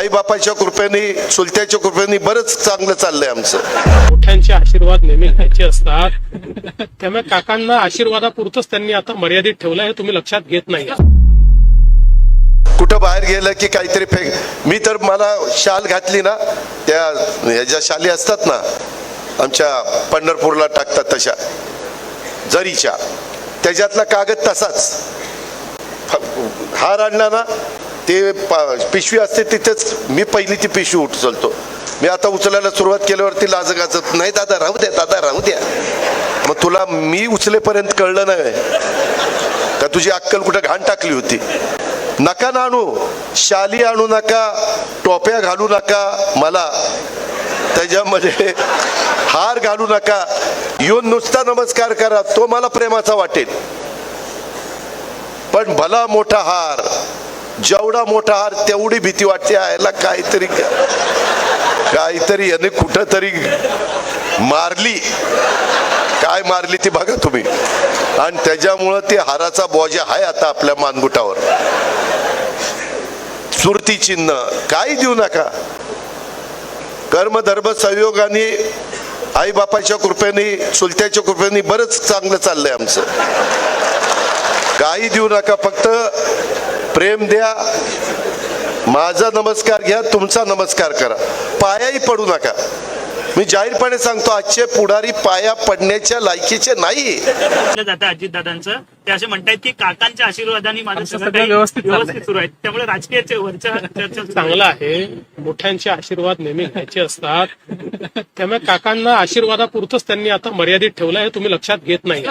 आई बापाच्या कृपेने चुलत्याच्या कृपेने बरंच चांगलं चाललंय आमचं. मोठ्यांचे आशीर्वाद नेहमी घ्यायचे असतात. त्यामुळे काकांना आशीर्वादापुरतच त्यांनी आता मर्यादित ठेवलं हे तुम्ही लक्षात घेत नाही. कुठं बाहेर गेलं की काहीतरी फेक मी तर मला शाल घातली ना त्या ह्या ज्या शाली असतात ना आमच्या पंढरपूरला टाकतात तशा. जरीच्या. त्याच्यातला कागद तसाच. हार आणला ना ते पा- पिशवी असते तिथेच मी पहिली ती पिशवी उचलतो. मी आता उचलायला सुरुवात केल्यावरती लाज गाजत नाही दादा राहू द्या दादा राहू द्या. मग तुला मी उचलेपर्यंत कळलं नाही. का तुझी अक्कल कुठं घाण टाकली होती? नका ना आणू शाली आणू नका टोप्या घालू नका मला त्याच्यामध्ये हार घालू नका. येऊन नुसता नमस्कार करा तो मला प्रेमाचा वाटेल. पण भला मोठा हार जेवढा मोठा हार तेवढी भीती वाटते यायला काहीतरी काहीतरी याने कुठं तरी मारली. काय मारली ती बघा तुम्ही. आणि त्याच्यामुळं ते हाराचा बॉजा आहे आता आपल्या मानगुटावर. सुरती चिन्ह काही देऊ नका. कर्म धर्म संयोगाने आई बापाच्या कृपेने चुलत्याच्या कृपेने बरंच चांगलं चाललंय आमचं. काही देऊ नका फक्त प्रेम द्या माझा नमस्कार घ्या तुमचा नमस्कार करा. पायाही पडू नका. मी जाहीरपणे सांगतो आजचे पुढारी पाया पडण्याच्या लायकीचे नाही जातं अजितदादांचं ते असे म्हणतायत की काकांच्या आशीर्वादाने माझं सगळं काही व्यवस्थित सुरू आहे. त्यामुळे राजकीय चे- वरच्या चर्चा सुरू आहे. चांगलं आहे. मोठ्यांचे आशीर्वाद नेहमी घ्यायचे असतात. त्यामुळे काकांना आशीर्वादापुरतच त्यांनी आता मर्यादित ठेवलं हे तुम्ही लक्षात घेत नाही.